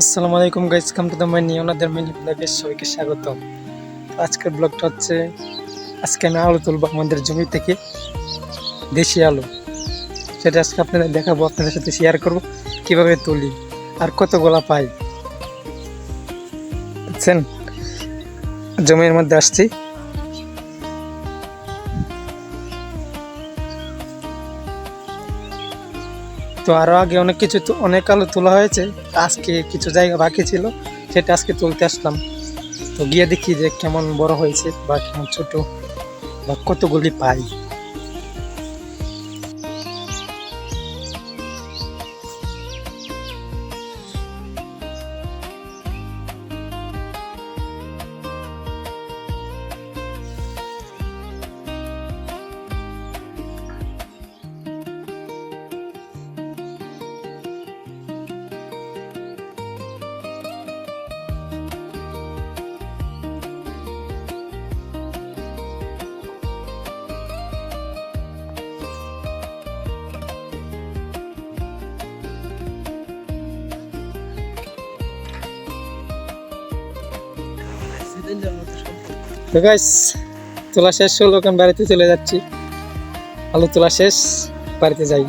আসসালামু আলাইকুম guys come to the my new ওনাদের মিনি ব্লগে সবাইকে স্বাগত আজকের ব্লগটা হচ্ছে, আজকে আমি আলু তুলবো আমাদের জমি থেকে, দেশি আলু। সেটা আজকে আপনাদের দেখাবো, আপনাদের সাথে শেয়ার করব, কীভাবে তুলি আর কত গোলা পাই। বুঝছেন? জমির মধ্যে আসছি। তো আরও আগে অনেক কিছু অনেক আলো তোলা হয়েছে। আজকে কিছু জায়গা বাকি ছিল, সেটা আজকে তুলতে আসলাম। তো গিয়ে দেখি যে কেমন বড় হয়েছে বা কেমন ছোটো বা কতগুলি পাই। তো গাইস তোলা শেষ হলো এখন বাড়িতে চলে যাচ্ছি। আলু তোলা শেষ বাড়িতে যাই।